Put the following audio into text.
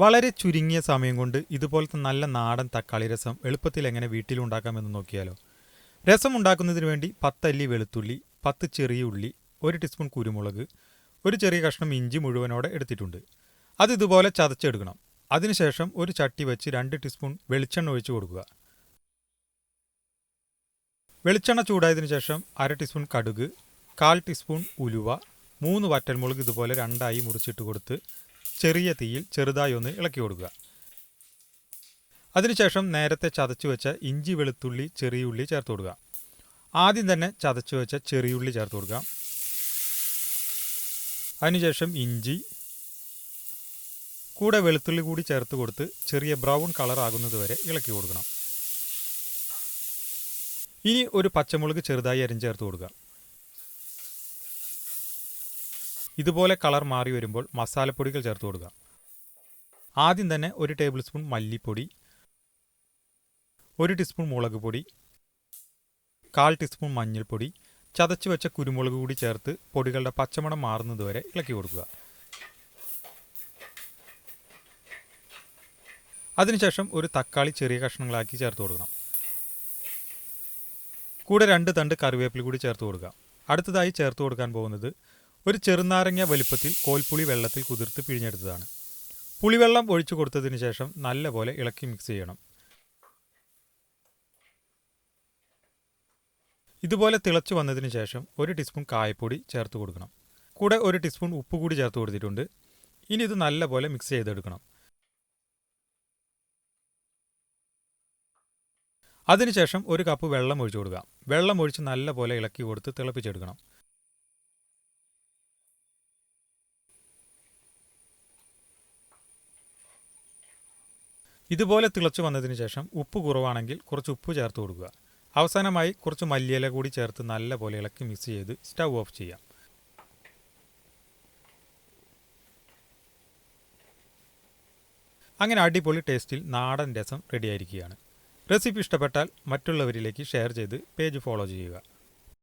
വളരെ ചുരുങ്ങിയ സമയം കൊണ്ട് ഇതുപോലത്തെ നല്ല നാടൻ തക്കാളി രസം എളുപ്പത്തിൽ എങ്ങനെ വീട്ടിലുണ്ടാക്കാമെന്ന് നോക്കിയാലോ. രസം ഉണ്ടാക്കുന്നതിന് വേണ്ടി പത്തല്ലി വെളുത്തുള്ളി പത്ത് ചെറിയ ഉള്ളി ഒരു ടീസ്പൂൺ കുരുമുളക് ഒരു ചെറിയ കഷ്ണം ഇഞ്ചി മുഴുവനോടെ എടുത്തിട്ടുണ്ട്. അത് ഇതുപോലെ ചതച്ചെടുക്കണം. അതിനുശേഷം ഒരു ചട്ടി വെച്ച് രണ്ട് ടീസ്പൂൺ വെളിച്ചെണ്ണ ഒഴിച്ചു കൊടുക്കുക. വെളിച്ചെണ്ണ ചൂടായതിനു ശേഷം അര ടീസ്പൂൺ കടുക് കാൽ ടീസ്പൂൺ ഉലുവ മൂന്ന് വറ്റൽമുളക് ഇതുപോലെ രണ്ടായി മുറിച്ചിട്ട് കൊടുത്ത് ചെറിയ തീയിൽ ചെറുതായി ഒന്ന് ഇളക്കി കൊടുക്കുക. അതിനുശേഷം നേരത്തെ ചതച്ചു വെച്ച ഇഞ്ചി വെളുത്തുള്ളി ചെറിയ ഉള്ളി ചേർത്ത് കൊടുക്കുക. ആദ്യം തന്നെ ചതച്ചു വെച്ച ചെറിയുള്ളി ചേർത്ത് കൊടുക്കുക. അതിനുശേഷം ഇഞ്ചി കൂടെ വെളുത്തുള്ളി കൂടി ചേർത്ത് കൊടുത്ത് ചെറിയ ബ്രൗൺ കളർ ആകുന്നത് വരെ ഇളക്കി കൊടുക്കണം. ഇനി ഒരു പച്ചമുളക് ചെറുതായി അരിഞ്ഞ് ചേർത്ത് കൊടുക്കുക. ഇതുപോലെ കളർ മാറി വരുമ്പോൾ മസാലപ്പൊടികൾ ചേർത്ത് കൊടുക്കുക. ആദ്യം തന്നെ ഒരു ടേബിൾ സ്പൂൺ മല്ലിപ്പൊടി ഒരു ടീസ്പൂൺ മുളക് പൊടി കാൽ ടീസ്പൂൺ മഞ്ഞൾപ്പൊടി ചതച്ചു വെച്ച കുരുമുളക് കൂടി ചേർത്ത് പൊടികളുടെ പച്ചമണം മാറുന്നത് വരെ ഇളക്കി കൊടുക്കുക. അതിനുശേഷം ഒരു തക്കാളി ചെറിയ കഷ്ണങ്ങളാക്കി ചേർത്ത് കൊടുക്കണം. കൂടെ രണ്ട് തണ്ട് കറിവേപ്പില കൂടി ചേർത്ത് കൊടുക്കുക. അടുത്തതായി ചേർത്ത് കൊടുക്കാൻ പോകുന്നത് ഒരു ചെറുനാരങ്ങ വലുപ്പത്തിൽ കോൽപ്പുളി വെള്ളത്തിൽ കുതിർത്ത് പിഴിഞ്ഞെടുത്തതാണ്. പുളിവെള്ളം ഒഴിച്ചു കൊടുത്തതിന് ശേഷം നല്ലപോലെ ഇളക്കി മിക്സ് ചെയ്യണം. ഇതുപോലെ തിളച്ചു വന്നതിന് ശേഷം ഒരു ടീസ്പൂൺ കായപ്പൊടി ചേർത്ത് കൊടുക്കണം. കൂടെ ഒരു ടീസ്പൂൺ ഉപ്പ് കൂടി ചേർത്ത് കൊടുത്തിട്ടുണ്ട്. ഇനി ഇത് നല്ലപോലെ മിക്സ് ചെയ്തെടുക്കണം. അതിനുശേഷം ഒരു കപ്പ് വെള്ളം ഒഴിച്ചു കൊടുക്കുക. വെള്ളം ഒഴിച്ച് നല്ലപോലെ ഇളക്കി കൊടുത്ത് തിളപ്പിച്ചെടുക്കണം. ഇതുപോലെ തിളച്ചു വന്നതിന് ശേഷം ഉപ്പ് കുറവാണെങ്കിൽ കുറച്ച് ഉപ്പ് ചേർത്ത് കൊടുക്കുക. അവസാനമായി കുറച്ച് മല്ലിയില കൂടി ചേർത്ത് നല്ല പോലെ ഇളക്കി മിക്സ് ചെയ്ത് സ്റ്റൗ ഓഫ് ചെയ്യാം. അങ്ങനെ അടിപൊളി ടേസ്റ്റിൽ നാടൻ രസം റെഡിയായിരിക്കുകയാണ് റെസിപ്പി ഇഷ്ടപ്പെട്ടാൽ മറ്റുള്ളവരിലേക്ക് ഷെയർ ചെയ്ത് പേജ് ഫോളോ ചെയ്യുക.